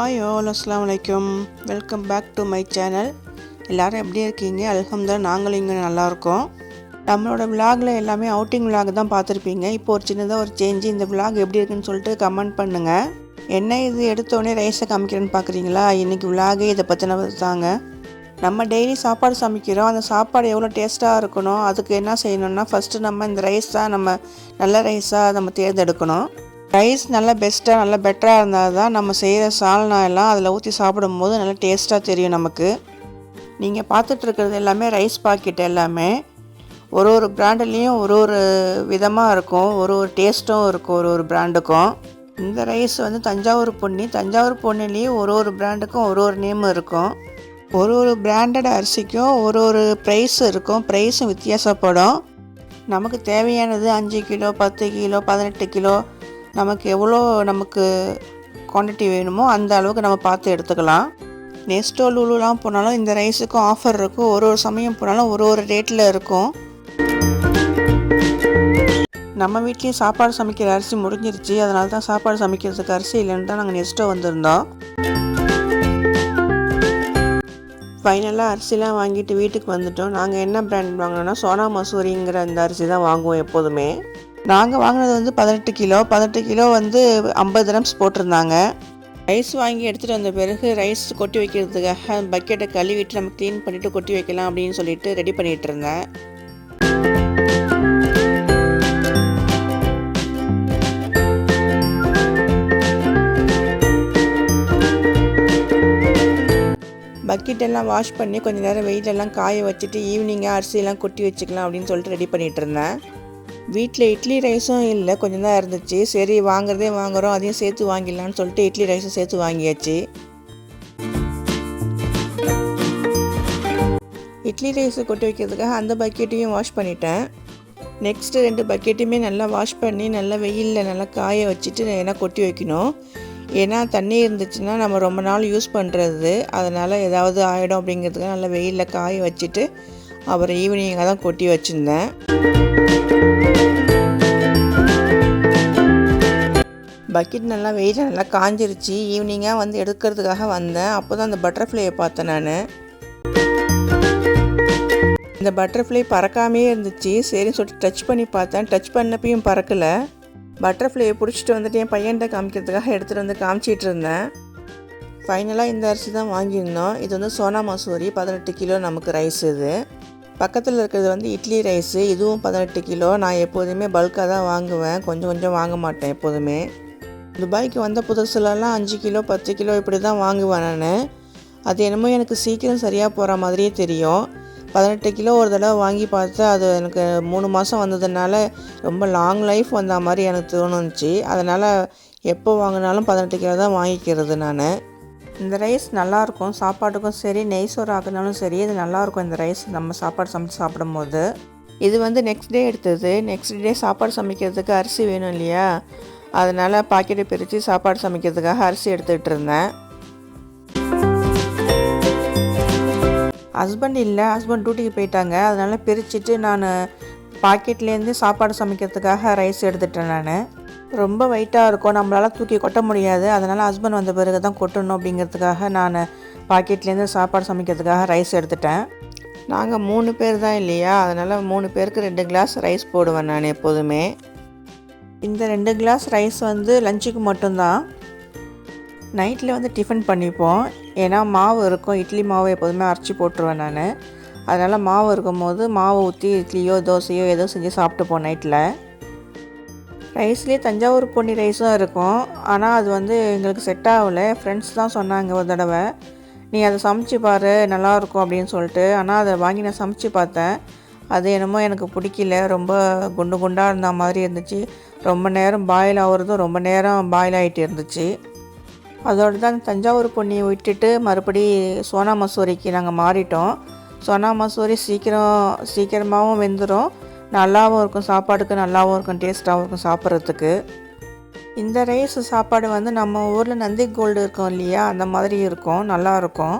Hi all அஸ்லாம் வலைக்கம் welcome back to my channel எல்லோரும் எப்படி இருக்கீங்க? அல்ஹம்துலில்லாஹ் நாங்களும் இங்கே நல்லாயிருக்கோம் நம்மளோட விலாகில் எல்லாமே அவுட்டிங் விலாக் தான் பார்த்துருப்பீங்க. இப்போ ஒரு சின்னதாக ஒரு சேஞ்சு இந்த விலாக் எப்படி இருக்குன்னு சொல்லிட்டு கமெண்ட் பண்ணுங்கள் என்ன இது? எடுத்தோடனே ரைஸை காமிக்கிறேன்னு பார்க்குறீங்களா? இன்றைக்கி விலாகே இதை பற்றினது தாங்க. நம்ம டெய்லி சாப்பாடு சமைக்கிறோம். அந்த சாப்பாடு எவ்வளோ டேஸ்ட்டாக இருக்கணும்? அதுக்கு என்ன செய்யணும்னா ஃபஸ்ட்டு நம்ம இந்த ரைஸ் தான் நம்ம நல்ல ரைஸாக நம்ம தேர்ந்தெடுக்கணும். ரைஸ் நல்லா பெஸ்ட்டாக நல்லா பெட்டராக இருந்தால் தான் நம்ம செய்கிற சால்னா எல்லாம் அதில் ஊற்றி சாப்பிடும்போது நல்லா டேஸ்ட்டாக தெரியும் நமக்கு. நீங்கள் பார்த்துட்ருக்கிறது எல்லாமே ரைஸ் பாக்கெட் எல்லாமே. ஒரு ஒரு பிராண்டுலேயும் ஒரு ஒரு விதமாக இருக்கும் ஒரு ஒரு டேஸ்ட்டும் இருக்கும் ஒரு ஒரு பிராண்டுக்கும் இந்த ரைஸ் வந்து தஞ்சாவூர் பொன்னி தஞ்சாவூர் பொன்னிலையும் ஒரு ஒரு பிராண்டுக்கும் ஒரு ஒரு நேம் இருக்கும். ஒரு ஒரு பிராண்டட் அரிசிக்கும் ஒரு ஒரு ப்ரைஸ் இருக்கும் ப்ரைஸும் வித்தியாசப்படும். நமக்கு தேவையானது அஞ்சு கிலோ பத்து கிலோ பதினெட்டு கிலோ நமக்கு எவ்வளோ நமக்கு குவான்டிட்டி வேணுமோ அந்த அளவுக்கு நம்ம பார்த்து எடுத்துக்கலாம். நெஸ்டோ லூலுலாம் போனாலும் இந்த ரைஸுக்கும் ஆஃபர் இருக்கும். ஒரு ஒரு சமயம் போனாலும் ஒரு ஒரு ரேட்டில் இருக்கும். நம்ம வீட்லேயும் சாப்பாடு சமைக்கிற அரிசி முடிஞ்சிருச்சு. அதனால தான் சாப்பாடு சமைக்கிறதுக்கு அரிசி இல்லைன்னு தான் நாங்கள் நெஸ்டோ வந்திருந்தோம். ஃபைனலாக அரிசிலாம் வாங்கிட்டு வீட்டுக்கு வந்துட்டோம். நாங்கள் என்ன பிராண்ட் வாங்கினோன்னா சோனா மசூரிங்கிற அந்த அரிசி தான் வாங்குவோம் எப்போதுமே. நாங்கள் வாங்கினது வந்து பதினெட்டு கிலோ. பதினெட்டு கிலோ வந்து ஐம்பது கிராம்ஸ் போட்டிருந்தாங்க. ரைஸ் வாங்கி எடுத்துகிட்டு வந்த பிறகு ரைஸ் கொட்டி வைக்கிறதுக்காக பக்கெட்டை கழுவிட்டு நம்ம க்ளீன் பண்ணிவிட்டு கொட்டி வைக்கலாம் அப்படின்னு சொல்லிட்டு ரெடி பண்ணிகிட்டு இருந்தேன். பக்கெட்டெல்லாம் வாஷ் பண்ணி கொஞ்சம் நேரம் வெயிலெல்லாம் காய வச்சுட்டு ஈவினிங்காக அரிசியெல்லாம் கொட்டி வச்சுக்கலாம் அப்படின்னு சொல்லிட்டு ரெடி பண்ணிகிட்டு இருந்தேன். வீட்டில் இட்லி ரைஸும் இல்லை கொஞ்சம் தான் இருந்துச்சு. சரி வாங்குறதே வாங்குகிறோம் அதையும் சேர்த்து வாங்கிடலான்னு சொல்லிட்டு இட்லி ரைஸும் சேர்த்து வாங்கியாச்சு. இட்லி ரைஸை கொட்டி வைக்கிறதுக்காக அந்த பக்கெட்டையும் வாஷ் பண்ணிட்டேன். நெக்ஸ்ட்டு ரெண்டு பக்கெட்டையுமே நல்லா வாஷ் பண்ணி நல்லா வெயிலில் நல்லா காய வச்சுட்டு ஏன்னா கொட்டி வைக்கணும். ஏன்னா தண்ணி இருந்துச்சுன்னா நம்ம ரொம்ப நாள் யூஸ் பண்ணுறது அதனால் ஏதாவது ஆகிடும் அப்படிங்கிறதுக்காக நல்லா வெயிலில் காய வச்சுட்டு அப்புறம் ஈவினிங்காக தான் கொட்டி வச்சுருந்தேன். பக்கெட் நல்லா வெயிலில் நல்லா காஞ்சிருச்சு. ஈவினிங்காக வந்து எடுக்கிறதுக்காக வந்தேன். அப்போ தான் அந்த பட்டர்ஃப்ளையை பார்த்தேன் நான். இந்த பட்டர்ஃப்ளை பறக்காமே இருந்துச்சு. சரின்னு சொல்லிட்டு டச் பண்ணி பார்த்தேன். டச் பண்ணப்பையும் பறக்கலை. பட்டர்ஃப்ளையை பிடிச்சிட்டு வந்துட்டு என் பையன்கிட்ட காமிக்கிறதுக்காக எடுத்துகிட்டு வந்து காமிச்சிட்டு இருந்தேன். ஃபைனலாக இந்த அரிசி தான் வாங்கியிருந்தோம். இது வந்து சோனா மசூரி. பதினெட்டு கிலோ நமக்கு ரைஸ் இது. பக்கத்தில் இருக்கிறது வந்து இட்லி ரைஸு இதுவும் பதினெட்டு கிலோ. நான் எப்போதுமே பல்காக தான் வாங்குவேன். கொஞ்சம் கொஞ்சம் வாங்க மாட்டேன் எப்போதுமே. துபாய்க்கு வந்த புதுசுலலாம் அஞ்சு கிலோ பத்து கிலோ இப்படி தான் வாங்குவேன் நான். அது என்னமோ எனக்கு சீக்கிரம் சரியாக போகிற மாதிரியே தெரியும். பதினெட்டு கிலோ ஒரு தடவை வாங்கி பார்த்து அது எனக்கு மூணு மாதம் வந்ததுனால ரொம்ப லாங் லைஃப் வந்த மாதிரி எனக்கு தோணுச்சு. அதனால் எப்போ வாங்கினாலும் பதினெட்டு கிலோ தான் வாங்கிக்கிறது நான். இந்த ரைஸ் நல்லாயிருக்கும் சாப்பாட்டுக்கும் சரி நெய் சோறு ஆக்குனாலும் சரி இது நல்லாயிருக்கும் இந்த ரைஸ் நம்ம சாப்பாடு சமைச்சு சாப்பிடும்போது. இது வந்து நெக்ஸ்ட் டே எடுத்தது. நெக்ஸ்ட் டே சாப்பாடு சமைக்கிறதுக்கு அரிசி வேணும் இல்லையா? அதனால் பாக்கெட்டை பிரித்து சாப்பாடு சமைக்கிறதுக்காக அரிசி எடுத்துகிட்டு இருந்தேன். ஹஸ்பண்ட் இல்லை ஹஸ்பண்ட் டியூட்டிக்கு போயிட்டாங்க. அதனால் பிரிச்சுட்டு நான் பாக்கெட்லேருந்து சாப்பாடு சமைக்கிறதுக்காக ரைஸ் எடுத்துட்டேன் நான். ரொம்ப வெயிட்டாக இருக்கும். நம்மளால் தூக்கி கொட்ட முடியாது. அதனால் ஹஸ்பண்ட் வந்த பிறகு தான் கொட்டணும் அப்படிங்கிறதுக்காக நான் பாக்கெட்லேருந்து சாப்பாடு சமைக்கிறதுக்காக ரைஸ் எடுத்துட்டேன். நாங்கள் மூணு பேர் தான் இல்லையா? அதனால் மூணு பேருக்கு ரெண்டு கிளாஸ் ரைஸ் போடுவேன் நான் எப்போதுமே. இந்த ரெண்டு கிளாஸ் ரைஸ் வந்து லஞ்சுக்கு மட்டும்தான். நைட்டில் வந்து டிஃபன் பண்ணிப்போம். ஏன்னா மாவு இருக்கும். இட்லி மாவு எப்போதுமே அரைச்சி போட்டுருவேன் நான். அதனால் மாவு இருக்கும் போது மாவு ஊற்றி இட்லியோ தோசையோ ஏதோ செஞ்சு சாப்பிட்டுப்போம் நைட்டில் ரைஸ்லேயே தஞ்சாவூர் பொன்னி ரைஸும் இருக்கும். ஆனால் அது வந்து எங்களுக்கு செட் ஆகலை. ஃப்ரெண்ட்ஸ் தான் சொன்னாங்க ஒரு தடவை. நீ அதை சமைச்சு பாரு நல்லாயிருக்கும் அப்படின்னு சொல்லிட்டு. ஆனால் அதை வாங்கி நான் சமைச்சு பார்த்தேன். அது என்னமோ எனக்கு பிடிக்கல. ரொம்ப குண்டு குண்டாக இருந்த மாதிரி இருந்துச்சு. ரொம்ப நேரம் பாயில் ஆகுறதும் ரொம்ப நேரம் பாயில் ஆகிட்டு இருந்துச்சு. அதோடு தான் தஞ்சாவூர் பொன்னியை விட்டுட்டு மறுபடி சோனா மசூரிக்கு நாங்கள் மாறிட்டோம். சோனா மசூரி சீக்கிரம் சீக்கிரமாகவும் வெந்துடும் நல்லாவும் இருக்கும் சாப்பாடுக்கு நல்லாவும் இருக்கும் டேஸ்ட்டாகவும் இருக்கும் சாப்பிட்றதுக்கு. இந்த ரைஸ் சாப்பாடு வந்து நம்ம ஊரில் நந்தி கோல்டு இருக்கும் இல்லையா? அந்த மாதிரி இருக்கும் நல்லாயிருக்கும்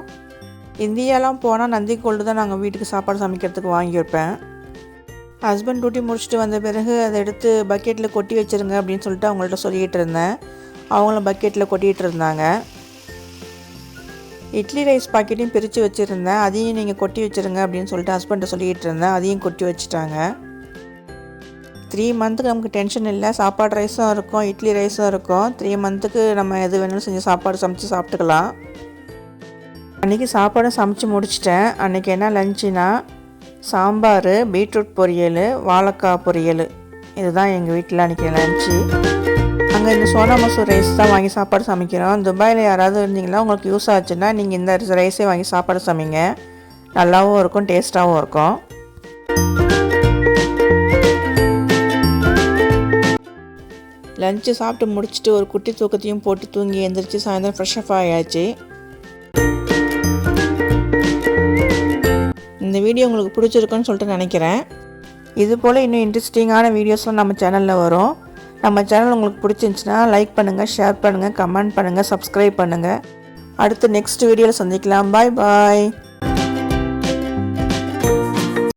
இந்தியாலாம் போனால் நந்தி கோல்டு தான் நாங்கள் வீட்டுக்கு சாப்பாடு சமைக்கிறதுக்கு வாங்கியிருப்பேன் ஹஸ்பண்ட் டியூட்டி முடிச்சுட்டு வந்த பிறகு அதை எடுத்து பக்கெட்டில் கொட்டி வச்சுருங்க அப்படின்னு சொல்லிட்டு அவங்கள்ட்ட சொல்லிகிட்டு இருந்தேன். அவங்களும் பக்கெட்டில் கொட்டிகிட்டு இருந்தாங்க. இட்லி ரைஸ் பாக்கெட்டையும் பிரித்து வச்சுருந்தேன். அதையும் நீங்கள் கொட்டி வச்சுருங்க அப்படின்னு சொல்லிட்டு ஹஸ்பண்ட்டை சொல்லிகிட்டு இருந்தேன். அதையும் கொட்டி வச்சுட்டாங்க. த்ரீ மந்த்துக்கு நமக்கு டென்ஷன் இல்லை. சாப்பாடு ரைஸும் இருக்கும் இட்லி ரைஸும் இருக்கும். த்ரீ மந்த்துக்கு நம்ம எது வேணாலும் செஞ்சு சாப்பாடு சமைச்சு சாப்பிட்டுக்கலாம். அன்றைக்கி சாப்பாடும் சமைச்சு முடிச்சிட்டேன். அன்றைக்கி என்ன லஞ்சுனா சாம்பார் பீட்ரூட் பொரியல் வாழைக்காய் பொரியல். இதுதான் எங்கள் வீட்டில் அன்றைக்கி லஞ்சு அங்கே இந்த சோனா மசூர் ரைஸ் தான் வாங்கி சாப்பாடு சமைக்கிறோம். துபாயில் யாராவது இருந்தீங்கன்னா உங்களுக்கு யூஸ் ஆச்சுன்னா நீங்கள் இந்த ரைஸே வாங்கி சாப்பாடு சமைங்க. நல்லாவும் இருக்கும் டேஸ்ட்டாகவும் இருக்கும். லஞ்சு சாப்பிட்டு முடிச்சுட்டு ஒரு குட்டி தூக்கத்தையும் போட்டு தூங்கி எழுந்திரிச்சு சாயந்தரம் ஃப்ரெஷ் அப் ஆகியாச்சு இந்த வீடியோ உங்களுக்கு பிடிச்சிருக்குன்னு சொல்லிட்டு நினைக்கிறேன். இது போல் இன்னும் இன்ட்ரெஸ்டிங்கான வீடியோஸ்லாம் நம்ம சேனலில் வரும். நம்ம சேனல் உங்களுக்கு பிடிச்சிருந்துச்சுன்னா லைக் பண்ணுங்கள் ஷேர் பண்ணுங்கள் கமெண்ட் பண்ணுங்கள் சப்ஸ்கிரைப் பண்ணுங்கள் அடுத்து நெக்ஸ்ட் வீடியோவில் சந்திக்கலாம். பாய் பாய்